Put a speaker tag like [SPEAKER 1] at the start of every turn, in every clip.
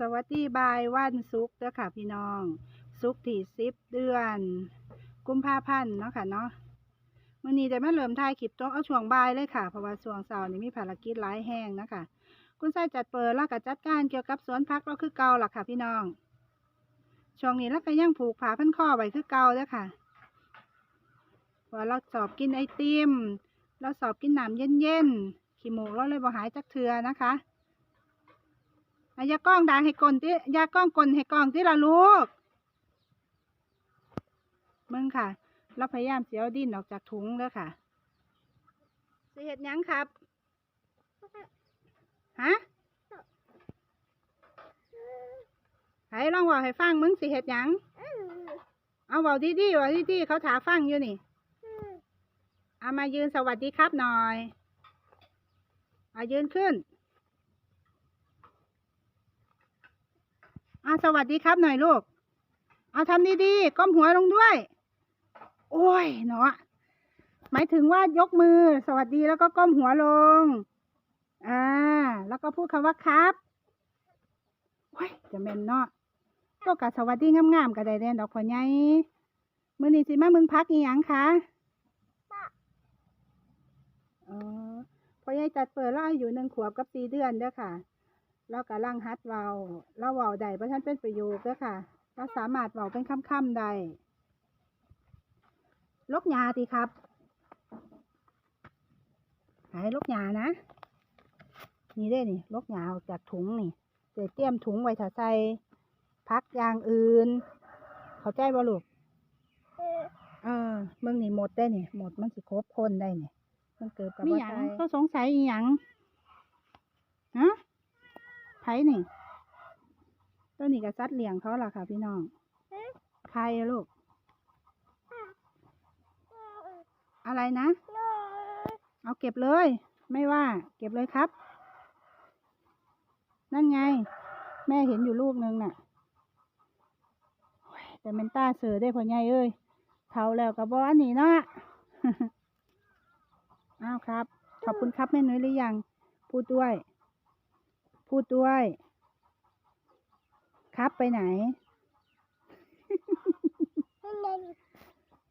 [SPEAKER 1] สวัสดีบายวันศุกเด้อค่ะพี่น้องศุกที่สิบเดือน กุมภาพันธ์เนาะค่ะเนาะมื่อนี้ได้มาเริ่มถ่ายคลิปต้องเอาช่วงบ่ายเลยค่ะเพราะว่าช่วงเช้านี่มีภารกิจหลายแห้งนะคะคุณชายจัดเปิดแล้วก็จัดการเกี่ยวกับสวนพักเราคือเก่าล่ะค่ะ พี่น้องช่วงนี้แล้วก็ยังผูกผ้าพันคอไว้คือเก่าเด้อค่ะว่าเราสอบกินไอติมเราสอบกินน้ำเย็นๆขี้หมูกเราเลยบ่หายจักเทือนะคะ ยากล้องดังให้กลนที่ยากล้องกลนให้กล้องที่ละลูกมึงค่ะ เราพยายามเสียวดินออกจากถุงเด้อค่ะสิเห็ดยังครับฮะให้ลองบอกให้ฟังมึงสิเห็ดยังเอาเบาดีๆเบาดีๆเขาถาฟังอยู่นี่เอามายืนสวัสดีครับหน่อยอายืนขึ้น อาสวัสดีครับหน่อยลูกเอาทำดีๆก้มหัวลงด้วย โอ้ยเนาะหมายถึงว่ายกมือ สวัสดีแล้วก็ก้มหัวลง อ่า แล้วก็พูดคำว่าครับโอ้ยจะเม่นเนาะก็กะสวัสดีงามๆก็ได้เด่นดอกพ่อใหญ่มื้อนี้สิมามึงพักอีหยังคะอ๋อพ่อใหญ่จัดเปิดแล้วอายุหนึ่งขวบกับสี่เดือนเด้อค่ะ แล้วก็ลังฮัดเว้าเราเว้าได้เพราะท่านเป็นประโยคเด้อค่ะเราสามารถเว้าเป็นคำๆได้ลกยาติครับ หายลกยานะ นี่เด้นี่ลกยาออกจากถุงนี่เดี๋ยวเตรียมถุงไว้ถ้าใส่พักอย่างอื่น เข้าใจบ่ลูกเออมึงนี่หมดได้นี่หมดมันสิครบคนได้นี่มันเกิดกับว่าใช่เขาสงสัยอีหยังฮะ ไผนี่ตัวนี้กับซัดเลี้ยงเขาล่ะค่ะ พี่น้องใครลูก อะไรนะ เอาเก็บเลย ไม่ว่า เก็บเลยครับ นั่นไง แม่เห็นอยู่ลูกนึงน่ะ แต่มันตาเสือได้พอไงเอ้ยเท่าแล้วกับบอันนี้เนาะอ้าวครับ ขอบคุณครับแม่นุ้ยหรือยัง พูดด้วย พูดด้วย ครับไปไหน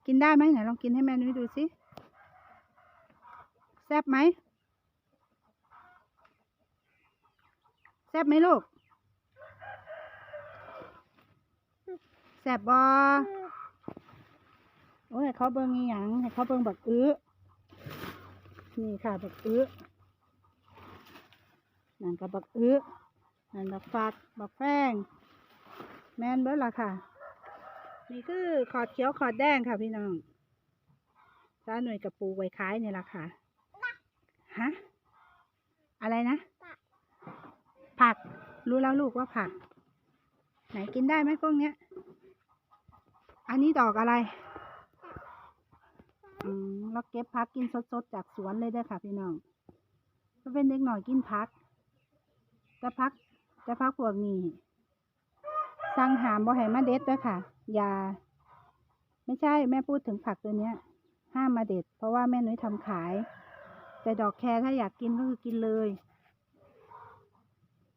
[SPEAKER 1] กินได้ไหมไหนลองกินให้แม่นุ้ยดูสิ แซ่บไหม แซ่บไหมลูก แซ่บบอโอ้ยเขาเบิ่งอีหยังเขาเบิ่งบักอื้อนี่ค่ะบักอื้อ นั่นก็บักอื้อนั่นบักฟักบักแป้งแม่นเบิดล่ะค่ะ นี่คือขอดเขียวขอดแดงค่ะพี่น้องตาหน่วยกับปูไว้ขายนี่ล่ะค่ะฮะอะไรนะ ผักรู้แล้วลูกว่าผัก ไหนกินได้ไหมพวกเนี้ย อันนี้ดอกอะไรอืมเราเก็บพักกินสดๆจากสวนเลยเด้อค่ะพี่น้องก็เป็นเด็กหน่อยกินพัก แต่พักแต่พักพวกนี้ สั่งหามบ่ให้มาเด็ดด้อค่ะ อย่า ไม่ใช่แม่พูดถึงผักตัวเนี้ย ห้ามมาเด็ด เพราะว่าแม่นุ้ยทำขาย แต่ดอกแครถ้าอยากกินก็คือกินเลย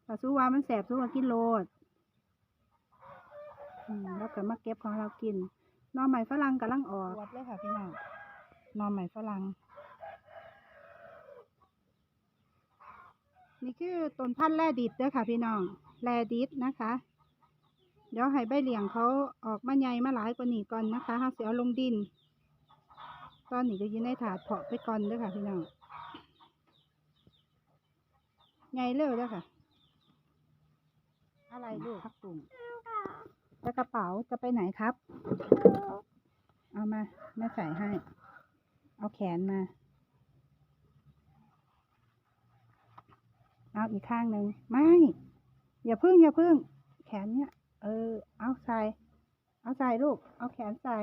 [SPEAKER 1] แต่สู้ว่ามันแสบสู้ว่ากินโลดแล้วก็มาเก็บของเรากินนอใหม่ฝรั่งกำลังออกเลยค่ะพี่น้องนอใหม่ฝรั่ง นี่คือต้นพันธุ์แร่ดิดเด้อค่ะ พี่น้องแร่ดิดนะคะ เดี๋ยวให้ใบเหลียงเขาออกมาใหญ่มาหลายกว่านี้ก่อนนะคะห้าเสียลงดิน ตอนนี้ก็อยินในถาดเพาะไปก่อนเด้อค่ะ พี่น้องใหญ่เร็วเด้อค่ะ อะไรลูกพักตุ่มแล้วกระเป๋าจะไปไหนครับ เอามาแม่ใส่ให้ เอาแขนมา เอาอีกข้างหนึ่งไม่ อย่าพึ่งอย่าพึ่ง แขนเนี่ย เออ เอาใส่ เอาใส่ลูก เอาแขนใส่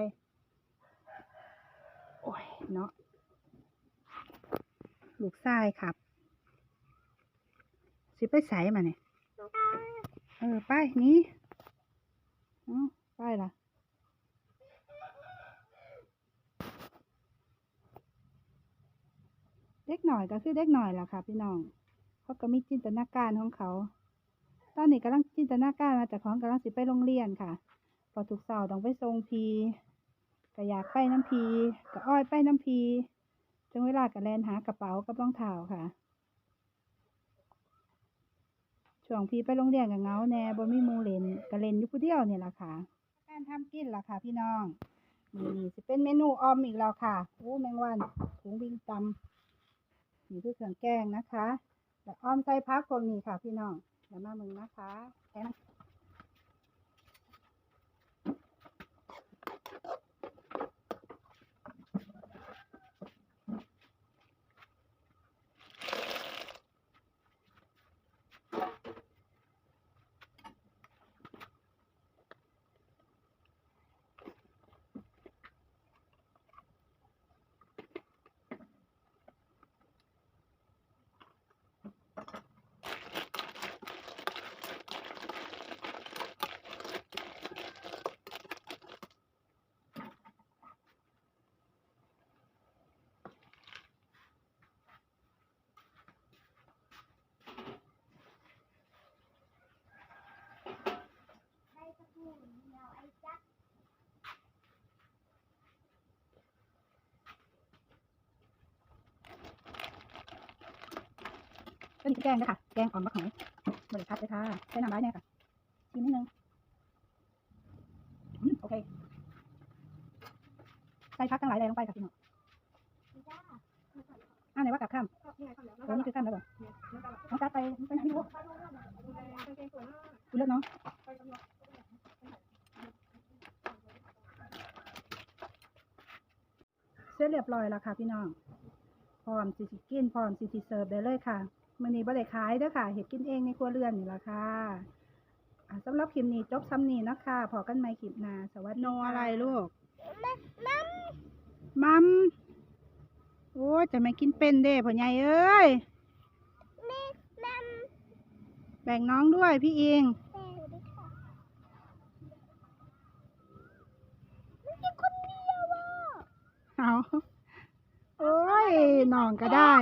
[SPEAKER 1] โอ้ยเนาะลูกทรายครับ สิไปใส่มาเนี่ยเออ ไปนี้อ๋อไปล่ะเด็กหน่อยก็คือเด็กหน่อยล่ะค่ะพี่น้อง เขาก็มีจินตนาการของเขา ตอนนี้กำลังจินตนาการมาจากของกำลังสิไปโรงเรียนค่ะ พอทุกเสาร์ต้องไปส่งพีก็อยากไปน้ำพีก็อ้อยไปน้ำพีจงเวลากับแลนหากระเป๋ากับรองเท้าค่ะ ช่วงพีไปโรงเรียนกับเงาแน่บ่มีมูเลนก็เลนอยู่ผู้เดียวเนี่แหละค่ะ การทำกินล่ะค่ะ พี่น้องนี่นี่สิเป็นเมนูออมอีกแล้วค่ะ โอ้แมงวันถุงวิ่งตำนี่คือเครื่องแกงนะคะ ออมใส่พักพวกนี้ค่ะพี่น้องเดี๋ยวมามึงนะคะ แค่นั้นก็นี่คือแกงนะคะแกงอ่อมมะขามบริพัดเลยค่ะใช้น้ำร้ายเนี่ยค่ะชิมนิดนึงโอเคใส่พักทั้งหลายแรงลงไปค่ะพี่น้องอ่าไหนว่ากับข้ามโอ้นี่คือข้ามแล้วเหรอน้องกาไปไปไหนไม่รู้คุณเลือกเนาะเสร็จเรียบร้อยแล้วค่ะพี่น้องพร้อมสิสิกินพร้อมสิสิเสิร์ฟได้เลยค่ะ มื้อนี้บ่ได้ขายเด้อค่ะเฮ็ดกินเองในครัวเรือนนี่ล่ะค่ะอ่าสำหรับคลิปนี้จบซ้ำนี้เนาะค่ะพอกันใหม่คลิปหน้าสวัสดีโนอะไรลูกมัมโอ้ยจะไม่กินเป็นเด้พ่อใหญ่เอ้ยแบ่งน้องด้วยพี่อิงเอาโอ้ยน้องก็ได้